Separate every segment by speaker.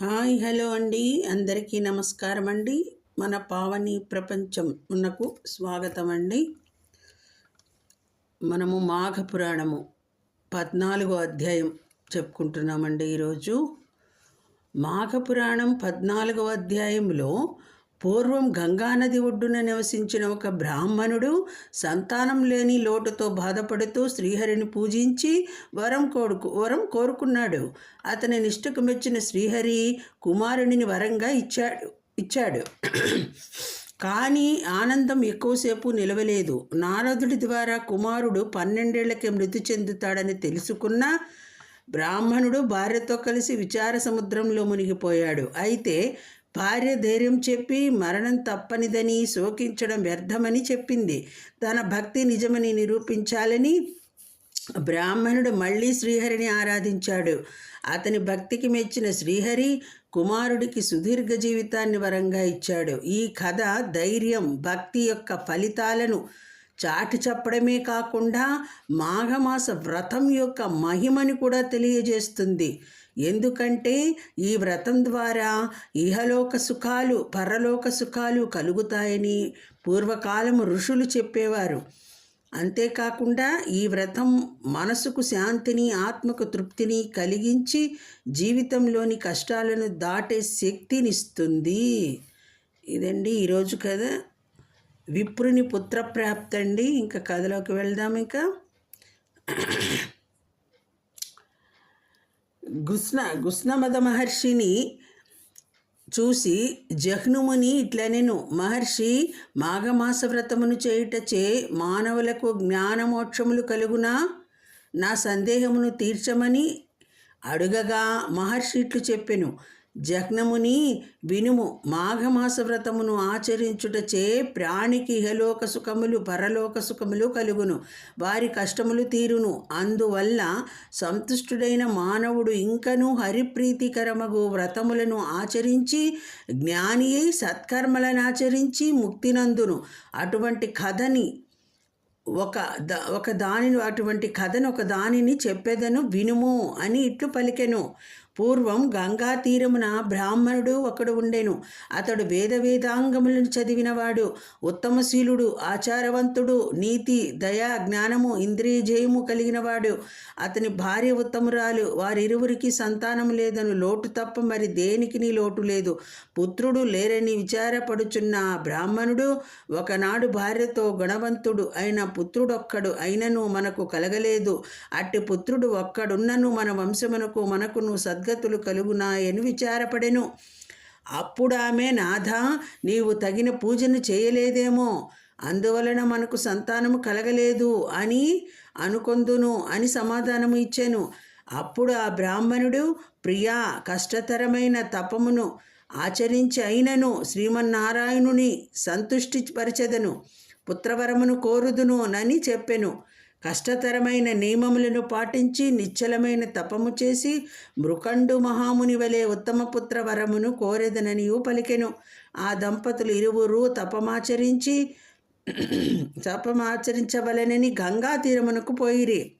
Speaker 1: Hi hello అండి. అందరికీ నమస్కారం అండి మన పావని ప్రపంచం ఉన్నకు స్వాగతం అండి మనము మాఘ పురాణము పద్నాలుగో అధ్యాయం చెప్పుకుంటున్నామండి ఈరోజు. మాఘ పురాణం పద్నాలుగవ అధ్యాయంలో పూర్వం గంగానది ఒడ్డున నివసించిన ఒక బ్రాహ్మణుడు సంతానం లేని లోటుతో బాధపడుతూ శ్రీహరిని పూజించి వరం కోరుకు వరం కోరుకున్నాడు. అతని నిష్ఠకు మెచ్చిన శ్రీహరి కుమారుడిని వరంగా ఇచ్చాడు ఇచ్చాడు. కానీ ఆనందం ఎక్కువసేపు నిలవలేదు. నారదుడి ద్వారా కుమారుడు పన్నెండేళ్ళకే మృతి చెందుతాడని తెలుసుకున్న బ్రాహ్మణుడు భార్యతో కలిసి విచార సముద్రంలో మునిగిపోయాడు. అయితే భార్య ధైర్యం చెప్పి మరణం తప్పనిదని శోకించడం వ్యర్థమని చెప్పింది. తన భక్తి నిజమని నిరూపించాలని బ్రాహ్మణుడు మళ్ళీ శ్రీహరిని ఆరాధించాడు. అతని భక్తికి మెచ్చిన శ్రీహరి కుమారుడికి సుదీర్ఘ జీవితాన్ని వరంగా ఇచ్చాడు. ఈ కథ ధైర్యం భక్తి యొక్క ఫలితాలను చాటి చెప్పడమే కాకుండా మాఘమాస వ్రతం యొక్క మహిమని కూడా తెలియజేస్తుంది. ఎందుకంటే ఈ వ్రతం ద్వారా ఇహలోక సుఖాలు పరలోక సుఖాలు కలుగుతాయని పూర్వకాలము ఋషులు చెప్పేవారు. అంతేకాకుండా ఈ వ్రతం మనసుకు శాంతిని ఆత్మకు తృప్తిని కలిగించి జీవితంలోని కష్టాలను దాటే శక్తినిస్తుంది. ఇదండి ఈరోజు కథ. విప్రుని పుత్రప్రాప్తండి ఇంకా కథలోకి వెళ్దాం ఇంకా. గుస్న గుస్నమద మహర్షిని చూసి జహ్నుముని ఇట్లనెను మహర్షి మాఘమాస వ్రతమును చేయుటచే మానవులకు జ్ఞానమోక్షములు కలుగునా? నా సందేహమును తీర్చమని అడుగగా మహర్షి ఇట్లు చెప్పెను. జగ్నముని వినుము. మాఘమాస వ్రతమును ఆచరించుటచే ప్రాణికి ఇహలోక సుఖములు పరలోక సుఖములు కలుగును. వారి కష్టములు తీరును. అందువల్ల సంతుష్టుడైన మానవుడు ఇంకనూ హరిప్రీతికరమగు వ్రతములను ఆచరించి జ్ఞాని అయి సత్కర్మలను ఆచరించి ముక్తినందును. అటువంటి కథని ఒక ద ఒక దానిని అటువంటి కథను ఒక దానిని చెప్పేదను వినుము అని ఇట్లు పలికెను. పూర్వం గంగా తీరమున బ్రాహ్మణుడు ఒకడు ఉండెను. అతడు వేద వేదాంగములను చదివినవాడు. ఉత్తమశీలుడు ఆచారవంతుడు నీతి దయా జ్ఞానము ఇంద్రియ జయము కలిగినవాడు. అతని భార్య ఉత్తమురాలు. వారిరువురికి సంతానం లేదను. లోటు తప్ప మరి దేనికి నీ లోటు లేదు? పుత్రుడు లేరని విచారపడుచున్న బ్రాహ్మణుడు ఒకనాడు భార్యతో గుణవంతుడు అయిన పుత్రుడొక్కడు అయినను మనకు కలగలేదు. అట్టి పుత్రుడు ఒక్కడున్నను మన వంశమునకు మనకును సద్ సద్గతులు కలుగునాయని విచారపడెను. అప్పుడు ఆమె నాథ నీవు తగిన పూజను చేయలేదేమో. అందువలన మనకు సంతానము కలగలేదు అని అనుకొందును అని సమాధానము ఇచ్చాను. అప్పుడు ఆ బ్రాహ్మణుడు ప్రియా కష్టతరమైన తపమును ఆచరించి అయినను శ్రీమన్నారాయణుని సంతుష్టిపరచెదను. పుత్రవరమును కోరుదును అని చెప్పెను. కష్టతరమైన నియమములను పాటించి నిశ్చలమైన తపము చేసి మృకండు మహాముని వలె ఉత్తమపుత్ర వరమును కోరెదననియు పలికెను. ఆ దంపతులు ఇరువురు తపమాచరించి తపమాచరించవలనని గంగా తీరమునకు పోయిరి.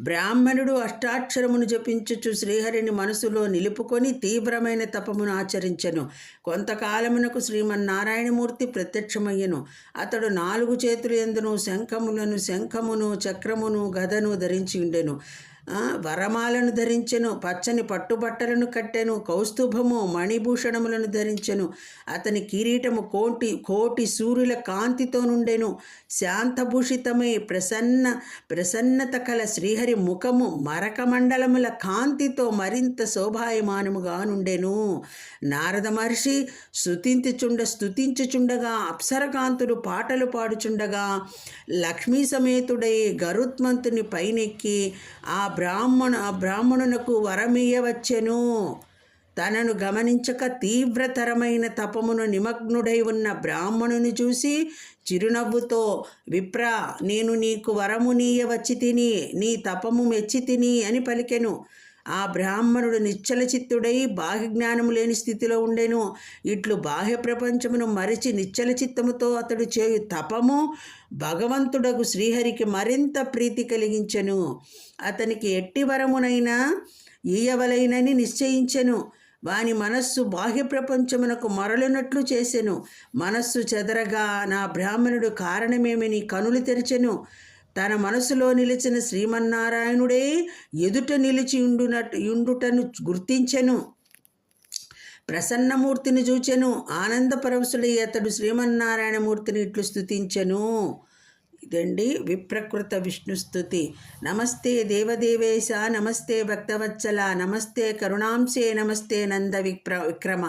Speaker 1: బ్రాహ్మణుడు అష్టాక్షరమును జపించుచు శ్రీహరిని మనసులో నిలుపుకొని తీవ్రమైన తపమును ఆచరించెను. కొంతకాలమునకు శ్రీమన్నారాయణమూర్తి ప్రత్యక్షమయ్యను. అతడు నాలుగు చేతులు ఎందును శంఖములను శంఖమును చక్రమును గదను ధరించి ఉండెను. వరమాలను ధరించెను పచ్చని పట్టుబట్టలను కట్టెను కౌస్తుభము మణిభూషణములను ధరించెను. అతని కిరీటము కోటి కోటి సూర్యుల కాంతితో నుండెను. శాంతభూషితమై ప్రసన్న ప్రసన్నత కల శ్రీహరి ముఖము మరక మండలముల కాంతితో మరింత శోభాయమానముగా నుండెను. నారద మహర్షి స్థుతించుచుండ స్థుతించుచుండగా అప్సరకాంతులు పాటలు పాడుచుండగా లక్ష్మీ సమేతుడై గరుత్మంతుని పైనెక్కి ఆ బ్రాహ్మణ ఆ బ్రాహ్మణునకు వరమీయవచ్చెను. తనను గమనించక తీవ్రతరమైన తపమును నిమగ్నుడై ఉన్న బ్రాహ్మణుని చూసి చిరునవ్వుతో విప్ర నేను నీకు వరము నీయవచ్చి తిని నీ తపము మెచ్చి తిని అని పలికెను. ఆ బ్రాహ్మణుడు నిశ్చల చిత్తుడై బాహ్య జ్ఞానము లేని స్థితిలో ఉండెను. ఇట్లు బాహ్య ప్రపంచమును మరిచి నిశ్చల చిత్తముతో అతడు చేయు తపము భగవంతుడకు శ్రీహరికి మరింత ప్రీతి కలిగించెను. అతనికి ఎట్టి వరమునైనా ఈయవలైనని నిశ్చయించెను. వాని మనస్సు బాహ్య ప్రపంచమునకు మరలునట్లు చేసెను. మనస్సు చెదరగా నా బ్రాహ్మణుడు కారణమేమని కనులు తెరిచెను. తన మనసులో నిలిచిన శ్రీమన్నారాయణుడే ఎదుట నిలిచి ఉండునట్టు ఉండుటను గుర్తించెను. ప్రసన్నమూర్తిని చూచెను. ఆనందపరవశుడై అతడు శ్రీమన్నారాయణమూర్తిని ఇట్లు స్తుతించెను. ఇదండి విప్రకృత విష్ణుస్తుతి నమస్తే దేవదేవేశ నమస్తే భక్తవత్సల నమస్తే కరుణాంశే నమస్తే నంద విప్ర విక్రమ.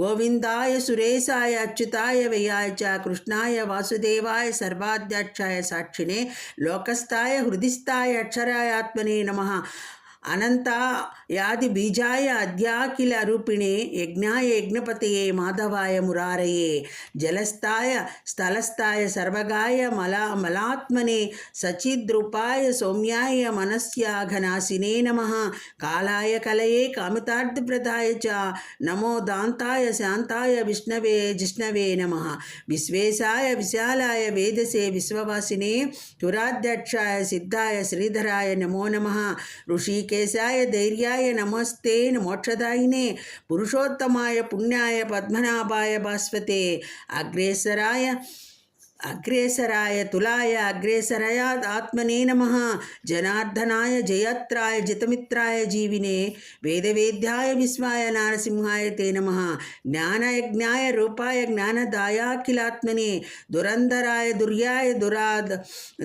Speaker 1: గోవిందాయ సురేశాయ అచ్యుతాయ వ్యయాయ చ కృష్ణాయ వాసుదేవాయ సర్వాధ్యక్షాయ సాక్షిణే లోకస్థాయ హృదిస్థాయ అక్షరాయాత్మనే నమ. अनंता यादि बीजाय अद्या किल रूपिणे यज्ञाय यज्ञपतये माधवाय मुरारये, जलस्थाय स्थलस्थाय सर्वगाय मला मलात्मने, सचिद्रूपाय सौम्याय मनस्या घनासिने नमः, कालाय कलये कामितार्थप्रदाय च, नमो दान्ताय शान्ताय विष्णवे जिष्णवे नमः, विश्वेशाय विशालाय वेदसे विश्ववासिने, तुराध्यक्षाय सिद्धाय श्रीधराय नमो नमः ऋषि ఋషికేశాయ ధైర్యాయ నమస్తే మోక్షదాయినే పురుషోత్తమాయ పుణ్యాయ పద్మనాభాయ భాస్వతే అగ్రేసరాయ अग्रेसराय तुलाय अग्रेसराया आत्मने नम। जनार्दनाय जयत्राय जितमित्राय जीविने। वेदवेद्याय विस्माय नारसिंहाय ते नम। ज्ञानयज्ञाय रूपाय ज्ञानदायाखिलात्मने। दुरंधराय दुर्याय दुराद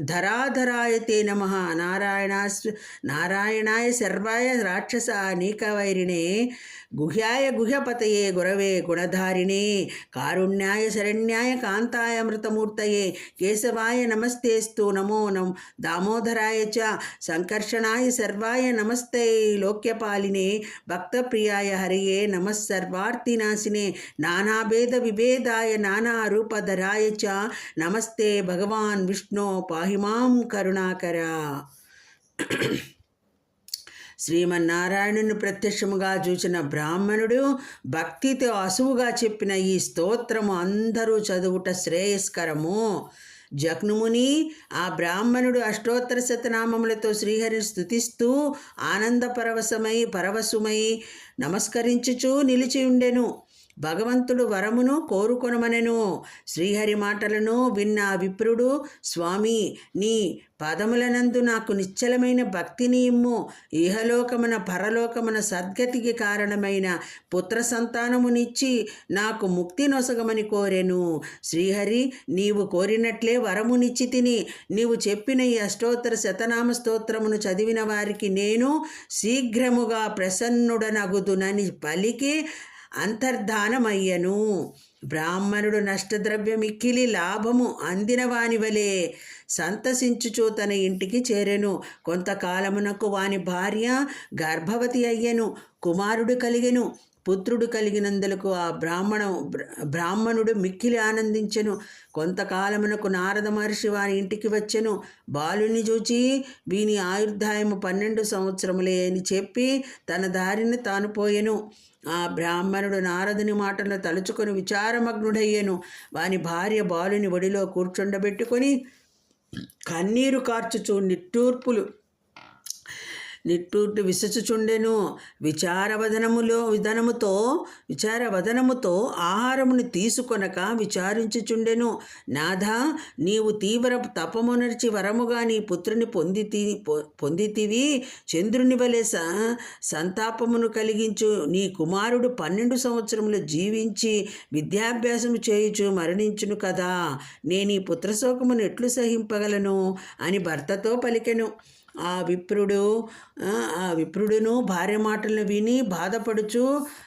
Speaker 1: धराधराय ते नम। नारायणास् नारायणाय सर्वाय राक्षसानेकवैरिणे गुह्याय गुह्यपतये गुरवे गुणधारिणे। कारुण्याय शरण्याय कांताय अमृतमूर्त మృతమూర్తయే కేశవాయ నమస్తేస్తు నమో నం దామోదరాయ చ సంకర్షణాయ సర్వాయ నమస్తే. లోక్యపాలినే భక్తప్రియాయ హరియే. నమస్సర్వార్థినాశినే నానాభేద విభేదాయ నానారూపధరాయ చ నమస్తే. భగవాన్ విష్ణు పాహిమాం కరుణాకర. శ్రీమన్నారాయణుని ప్రత్యక్షముగా చూసిన బ్రాహ్మణుడు భక్తితో అసువుగా చెప్పిన ఈ స్తోత్రము అందరూ చదువుట శ్రేయస్కరము. జగ్నుముని ఆ బ్రాహ్మణుడు అష్టోత్తర శతనామములతో శ్రీహరిని స్థుతిస్తూ ఆనందపరవశమై పరవశుమై నమస్కరించుచూ నిలిచి ఉండెను. భగవంతుడు వరమును కోరుకొనమనెను. శ్రీహరి మాటలను విన్న విప్రుడు స్వామి నీ పదములనందు నాకు నిశ్చలమైన భక్తిని ఇమ్ము. ఇహలోకమున పరలోకమున సద్గతికి కారణమైన పుత్ర సంతానమునిచ్చి నాకు ముక్తి నొసగమని కోరెను. శ్రీహరి నీవు కోరినట్లే వరమునిచ్చి తిని. నీవు చెప్పిన ఈ అష్టోత్తర శతనామ స్తోత్రమును చదివిన వారికి నేను శీఘ్రముగా ప్రసన్నుడనగుదునని పలికి అంతర్ధానమయ్యను. బ్రాహ్మణుడు నష్టద్రవ్యమిక్కిలి లాభము అందిన వాని వలె సంతసించుచూ తన ఇంటికి చేరెను. కొంతకాలమునకు వాని భార్య గర్భవతి అయ్యెను. కుమారుడు కలిగెను. పుత్రుడు కలిగినందులకు ఆ బ్రాహ్మణ బ్రాహ్మణుడు మిక్కిలి ఆనందించెను. కొంతకాలమునకు నారద మహర్షి వారి ఇంటికి వచ్చెను. బాలుని చూచి వీని ఆయుర్దాయము పన్నెండు సంవత్సరములే అని చెప్పి తన దారిని తాను పోయెను. ఆ బ్రాహ్మణుడు నారదుని మాటలను తలుచుకొని విచారమగ్నుడయ్యెను. వాని భార్య బాలుని ఒడిలో కూర్చుండబెట్టుకొని కన్నీరు కార్చుచు నిట్టూర్పులు నిట్టూర్టు విసచుచుండెను. విచారవదనములో విధనముతో విచారవదనముతో ఆహారమును తీసుకొనక విచారించుచుండెను. నాథ నీవు తీవ్ర తపమునర్చి వరముగా నీ పుత్రుని పొందితి పొందితివి. చంద్రుని వలె సంతాపమును కలిగించు. నీ కుమారుడు పన్నెండు సంవత్సరములు జీవించి విద్యాభ్యాసము చేయుచు మరణించును కదా. నేను ఈ పుత్రశోకమును ఎట్లు సహింపగలను అని భర్తతో పలికెను. ఆ విప్రుడు ఆ, విప్రుడును భార్య మాటలను విని బాధపడుచు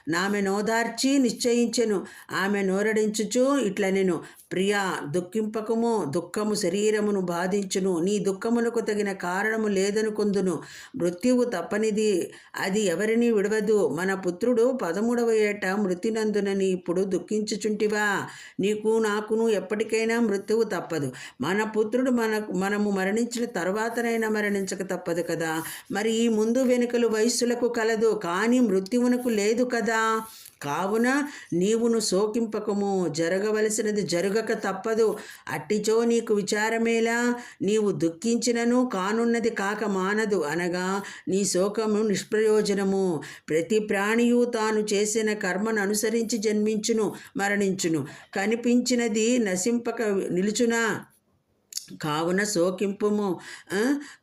Speaker 1: నామె నోదార్చి నిశ్చయించెను ఆమె నోరడించుచు ఇట్లా నేను ప్రియా దుఃఖింపకము దుఃఖము శరీరమును బాధించును. నీ దుఃఖమునకు తగిన కారణము లేదనుకుందును. మృత్యువు తప్పనిది. అది ఎవరిని విడవదు. మన పుత్రుడు పదమూడవ ఏట మృతినందునని ఇప్పుడు దుఃఖించుచుంటివా? నీకు నాకును ఎప్పటికైనా మృత్యువు తప్పదు. మన పుత్రుడు మన మనము మరణించిన తర్వాతనైనా మరణించక తప్పదు కదా. మరి ఈ ముందు వెనుకలు వయస్సులకు కలదు. కానీ మృత్యువునకు లేదు కదా. కావున నీవును శోకింపకము. జరగవలసినది జరగక తప్పదు. అట్టిచో నీకు విచారమేలా. నీవు దుఃఖించినను కానున్నది కాక మానదు అనగా నీ శోకము నిష్ప్రయోజనము. ప్రతి ప్రాణియు తాను చేసిన కర్మను అనుసరించి జన్మించును మరణించును. కనిపించినది నశింపక నిలుచునా? కావున శోకింపుము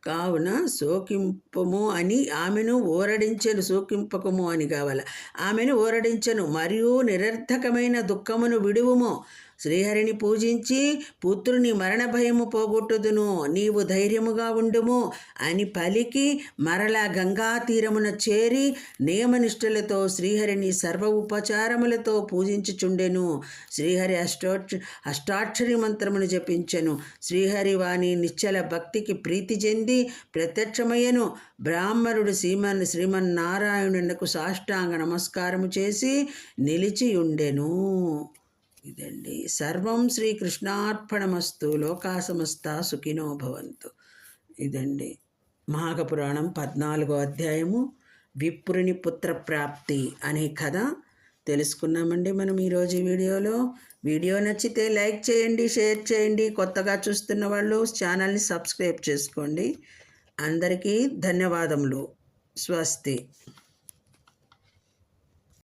Speaker 1: కావున శోకింపుము అని ఆమెను ఓరడించెను శోకింపకము అని కావాల. ఆమెను ఓరడించెను మరియు నిరర్థకమైన దుఃఖమును విడువుము. శ్రీహరిని పూజించి పుత్రుని మరణ భయము పోగొట్టుదును. నీవు ధైర్యముగా ఉండుము అని పలికి మరలా గంగా తీరమున చేరి నియమనిష్ఠులతో శ్రీహరిని సర్వ ఉపచారములతో పూజించుచుండెను. శ్రీహరి అష్టోక్ష అష్టాక్షరి మంత్రమును జపించెను. శ్రీహరి వాణి నిశ్చల భక్తికి ప్రీతి చెంది ప్రత్యక్షమయ్యను. బ్రాహ్మణుడు శ్రీమన్ శ్రీమన్నారాయణునకు సాష్టాంగ నమస్కారము చేసి నిలిచి ఉండెను ఇదండి. సర్వం శ్రీకృష్ణార్పణమస్తు లోకాసమస్త సుఖినో భవంతు. ఇదండి. మహాకపురాణం పద్నాలుగో అధ్యాయము. విప్రుని పుత్ర ప్రాప్తి అనే కథ తెలుసుకున్నామండి మనం ఈరోజు వీడియోలో. వీడియో నచ్చితే లైక్ చేయండి షేర్ చేయండి. కొత్తగా చూస్తున్న వాళ్ళు ఛానల్ని సబ్స్క్రైబ్ చేసుకోండి. అందరికీ ధన్యవాదములు. స్వస్తి.